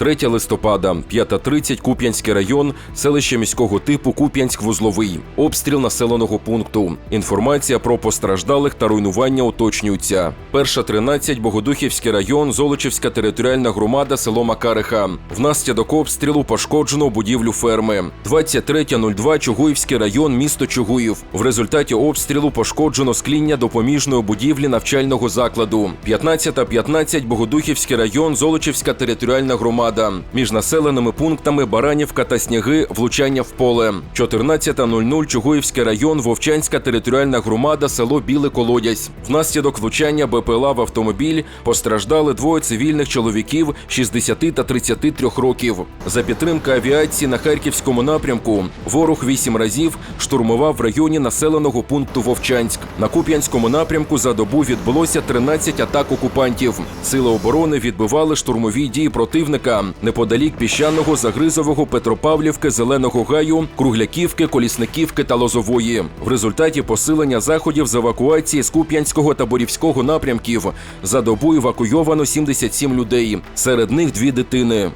3 листопада, 5.30, Куп'янський район, селище міського типу Куп'янськ-Вузловий. Обстріл населеного пункту. Інформація про постраждалих та руйнування уточнюється. Перша 13, Богодухівський район, Золочівська територіальна громада, село Макариха. Внаслідок обстрілу пошкоджено будівлю ферми. 23.02, Чугуївський район, місто Чугуїв. В результаті обстрілу пошкоджено скління допоміжної будівлі навчального закладу. 15.15, Богодухівський район, Золочівська територіальна громада. Між населеними пунктами Баранівка та Сніги влучання в поле. 14.00, Чугуївський район, Вовчанська територіальна громада, село Біле Колодязь. Внаслідок влучання БПЛА в автомобіль постраждали двоє цивільних чоловіків 60 та 33 років. За підтримки авіації на харківському напрямку ворог вісім разів штурмував в районі населеного пункту Вовчанськ. На Куп'янському напрямку за добу відбулося 13 атак окупантів. Сили оборони відбивали штурмові дії противника неподалік піщаного, загризового, Петропавлівки, Зеленого гаю, Кругляківки, Колісниківки та Лозової. В результаті посилення заходів з евакуації з Куп'янського та Борівського напрямків за добу евакуйовано 77 людей. Серед них дві дитини.